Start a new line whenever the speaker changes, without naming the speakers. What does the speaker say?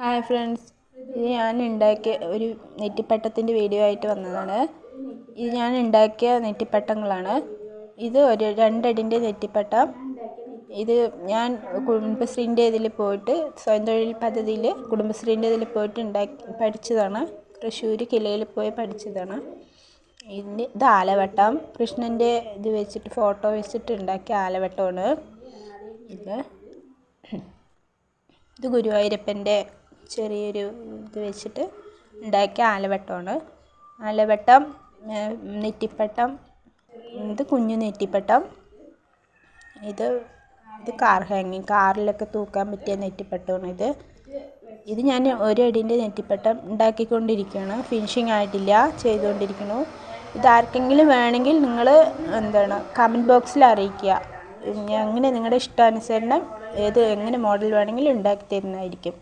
Hi friends. ഇത് ഞാൻ ഉണ്ടാക്കിയ ഒരു നെറ്റിപ്പട്ടത്തിന്റെ വീഡിയോ ആയിട്ട് വന്നതാണ്. ഇത് ഞാൻ ഉണ്ടാക്കിയ നെറ്റിപ്പട്ടങ്ങളാണ്. ഇത് ഒരു രണ്ടടിന്റെ നെറ്റിപ്പട്ടം. ഇത് ഞാൻ കുടുംബശ്രീന്റെ ഇതിൽ പോയിട്ട് സ്വയം തൊഴിൽ പദ്ധതിയിൽ കുടുംബശ്രീന്റെ ഇതിൽ പോയിട്ട് ഉണ്ടാക്കി പഠിച്ചതാണ്. തൃശ്ശൂർ കിലയിൽ പോയി പഠിച്ചതാണ്. ഇതിന്റെ ഇത് ആലവട്ടം. കൃഷ്ണന്റെ ഇത് വെച്ചിട്ട് ഫോട്ടോ വെച്ചിട്ട് ഉണ്ടാക്കിയ ആലവട്ടമാണ് ഇത്. ഇത് ഗുരുവായൂരപ്പന്റെ ചെറിയൊരു ഇത് വെച്ചിട്ട് ഉണ്ടാക്കിയ ആലവട്ടമാണ്. ആലവട്ടം നെറ്റിപ്പട്ടം ഇത് കുഞ്ഞു നെറ്റിപ്പട്ടം. ഇത് ഇത് കാർ ഹാങ്ങിങ് കാറിലൊക്കെ തൂക്കാൻ പറ്റിയ നെറ്റിപ്പട്ടമാണ് ഇത്. ഇത് ഞാൻ ഒരടിന്റെ നെറ്റിപ്പട്ടം ഉണ്ടാക്കിക്കൊണ്ടിരിക്കുകയാണ്. ഫിനിഷിങ് ആയിട്ടില്ല ചെയ്തുകൊണ്ടിരിക്കുന്നു. ഇത് ആർക്കെങ്കിലും വേണമെങ്കിൽ നിങ്ങൾ എന്താണ് കമന്റ് ബോക്സിൽ അറിയിക്കുക. അങ്ങനെ നിങ്ങളുടെ ഇഷ്ടാനുസരണം ഏത് എങ്ങനെ മോഡൽ വേണമെങ്കിലും ഉണ്ടാക്കി തരുന്നതായിരിക്കും.